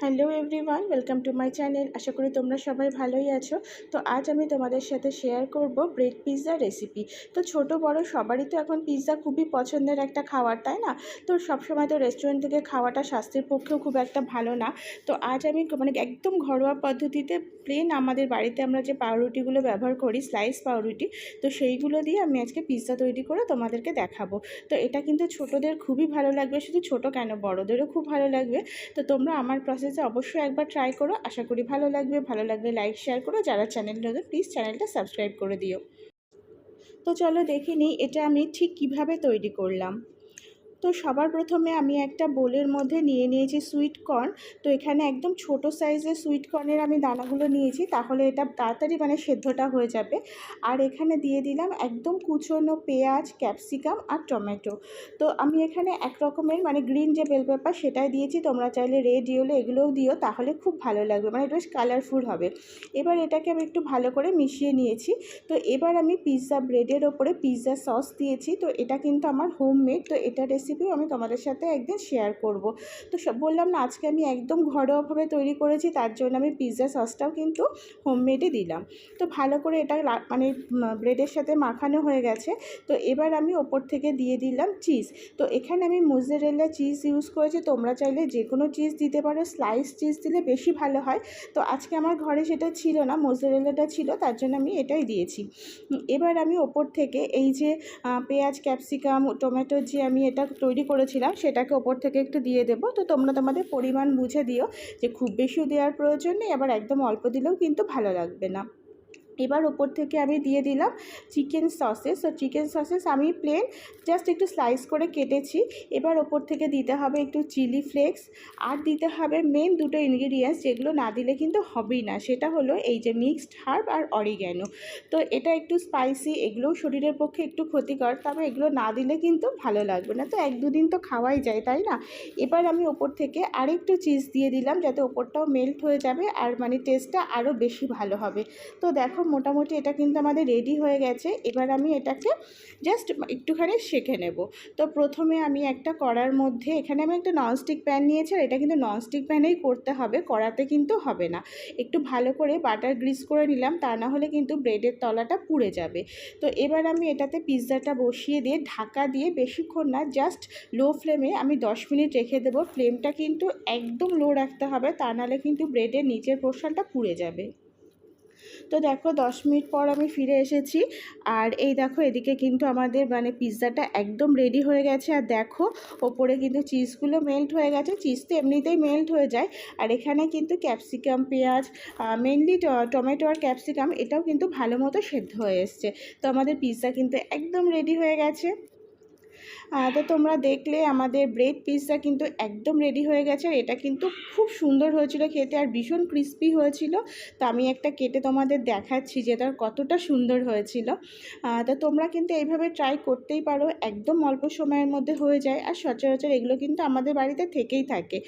Hello everyone welcome to my channel আশা করি তোমরা সবাই ভালোই আছো। তো আজ আমি তোমাদের সাথে শেয়ার করব ব্রেড পিৎজা রেসিপি তো ছোট বড় সবারই তো এখন পিৎজা খুবই পছন্দের একটা খাবার, তাই না? তো সবসময় তো রেস্টুরেন্ট থেকে খাওয়াটা স্বাস্থ্যের পক্ষেও খুব একটা ভালো না। তো আজ আমি মানে একদম ঘরোয়া পদ্ধতিতে প্লেন আমাদের বাড়িতে আমরা যে পাউরুটিগুলো ব্যবহার করি স্লাইস পাউরুটি, তো সেইগুলো দিয়ে আমি আজকে পিৎজা তৈরি করে তোমাদেরকে দেখাবো। তো এটা কিন্তু ছোটদের খুবই ভালো লাগবে, শুধু ছোট কেন, বড়দেরও খুব ভালো লাগবে। তো তোমরা আমার প্রসেসে অবশ্যই একবার ট্রাই করো। আশা করি ভালো লাগবে। ভালো লাগলে লাইক শেয়ার করো। যারা চ্যানেল নতুন প্লিজ চ্যানেলটা সাবস্ক্রাইব করে দিও। তো চলো দেখে নিই, এটা আমি ঠিক কীভাবে তৈরি করলাম। তো সবার প্রথমে আমি একটা বোলের মধ্যে নিয়ে নিয়েছি সুইট কর্ন তো এখানে একদম ছোট সাইজের সুইট কর্নের আমি দানাগুলো নিয়েছি, তাহলে এটা তাড়াতাড়ি মানে সেদ্ধটা হয়ে যাবে। আর এখানে দিয়ে দিলাম একদম কুচনো পেঁয়াজ ক্যাপসিকাম আর টমেটো। তো আমি এখানে এক রকমের মানে গ্রিন যে বেল পেপার সেটাই দিয়েছি, তোমরা চাইলে রেড ইয়েলো এগুলোও দিও, তাহলে খুব ভালো লাগবে মানে বেশ কালারফুল হবে। এবার এটাকে আমি একটু ভালো করে মিশিয়ে নিয়েছি। তো এবার আমি পিৎজা ব্রেডের ওপরে পিৎজা সস দিয়েছি, তো এটা কিন্তু আমার হোমমেড তো এটা রেসিপি রেসিপিও আমি তোমাদের সাথে একদিন শেয়ার করব। তো সব বললাম না, আজকে আমি একদম ঘরোয়াভাবে তৈরি করেছি, তার জন্য আমি পিৎজা সসটাও কিন্তু হোমমেডে দিলাম। তো ভালো করে এটা মানে ব্রেডের সাথে মাখানো হয়ে গেছে। তো এবার আমি ওপর থেকে দিয়ে দিলাম চিজ তো এখানে আমি মোজারেলা চিজ ইউজ করেছি, তোমরা চাইলে যে কোনো চিজ দিতে পারো স্লাইস চিজ দিলে বেশি ভালো হয়। তো আজকে আমার ঘরে সেটা ছিল না মোজারেলাটা ছিল, তার জন্য আমি এটাই দিয়েছি। এবার আমি ওপর থেকে এই যে পেঁয়াজ ক্যাপসিকাম টমেটোর যে আমি এটা তৈরি করেছিলাম, সেটাকে ওপর থেকে একটু দিয়ে দেবো। তো তোমরা তোমাদের পরিমাণ বুঝে দিও যে খুব বেশিও দেওয়ার প্রয়োজন নেই, আবার একদম অল্প দিলেও কিন্তু ভালো লাগবে না। এবার ওপর থেকে আমি দিয়ে দিলাম চিকেন সসেস তো চিকেন সসেস আমি প্লেন জাস্ট একটু স্লাইস করে কেটেছি। এবার ওপর থেকে দিতে হবে একটু চিলি ফ্লেক্স আর দিতে হবে মেন দুটো ইনগ্রিডিয়েন্টস যেগুলো না দিলে কিন্তু হবেই না। সেটা হলো এই যে মিক্সড হার্ব আর অরিগ্যানো তো এটা একটু স্পাইসি এগুলোও শরীরের পক্ষে একটু ক্ষতিকর, তবে এগুলো না দিলে কিন্তু ভালো লাগবে না। তো এক দুদিন তো খাওয়াই যায়, তাই না? এবার আমি ওপর থেকে আরেকটু চিজ দিয়ে দিলাম যাতে ওপরটাও মেল্ট হয়ে যাবে আর মানে টেস্টটা আরও বেশি ভালো হবে। তো দেখো মোটামুটি এটা কিন্তু আমাদের রেডি হয়ে গেছে। এবার আমি এটাকে জাস্ট একটুখানি শেখে নেব। তো প্রথমে আমি একটা কড়ার মধ্যে, এখানে আমি একটা ননস্টিক প্যান নিয়েছি আর এটা কিন্তু ননস্টিক প্যানেই করতে হবে, কড়াতে কিন্তু হবে না। একটু ভালো করে বাটার গ্রিস করে নিলাম, তা না হলে কিন্তু ব্রেডের তলাটা পুড়ে যাবে। তো এবার আমি এটাতে পিৎজাটা বসিয়ে দিয়ে ঢাকা দিয়ে বেশিক্ষণ না জাস্ট লো ফ্লেমে আমি দশ মিনিট রেখে দেবো। ফ্লেমটা কিন্তু একদম লো রাখতে হবে, তা নাহলে কিন্তু ব্রেডের নিচের পোর্শনটা পুড়ে যাবে। তো দেখো দশ মিনিট পর আমি ফিরে এসেছি। আর এই দেখো এদিকে কিন্তু আমাদের মানে পিৎজাটা একদম রেডি হয়ে গেছে। আর দেখো ওপরে কিন্তু চিজগুলো মেল্ট হয়ে গেছে। চিজ তো এমনিতেই মেল্ট হয়ে যায়। আর এখানে কিন্তু ক্যাপসিকাম পেঁয়াজ মেনলি টমেটো আর ক্যাপসিকাম এটাও কিন্তু ভালো মতো সেদ্ধ হয়ে এসছে। তো আমাদের পিৎজা কিন্তু একদম রেডি হয়ে গেছে। তো তোমরা দেখলে আমাদের ব্রেড পিসটা কিন্তু একদম রেডি হয়ে গেছে আর এটা কিন্তু খুব সুন্দর হয়েছিল খেতে আর ভীষণ ক্রিস্পি হয়েছিল। তো আমি একটা কেটে তোমাদের দেখাচ্ছি যে তার কতটা সুন্দর হয়েছিল। তো তোমরা কিন্তু এইভাবে ট্রাই করতেই পারো, একদম অল্প সময়ের মধ্যে হয়ে যায় আর সচরাচর এগুলো কিন্তু আমাদের বাড়িতে থেকেই থাকে।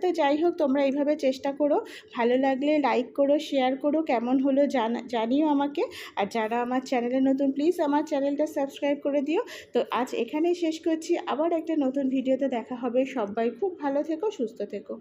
তো যাই হোক, তোমরা এইভাবে চেষ্টা করো। ভালো লাগলে লাইক করো শেয়ার করো, কেমন হলো জানা, জানিও আমাকে। আর যারা আমার চ্যানেলে নতুন প্লিজ আমার চ্যানেলটা সাবস্ক্রাইব করে দিও। তো আজ এখানেই শেষ করছি। আবার একটা নতুন ভিডিওতে দেখা হবে। সবাই খুব ভালো থেকো, সুস্থ থেকো।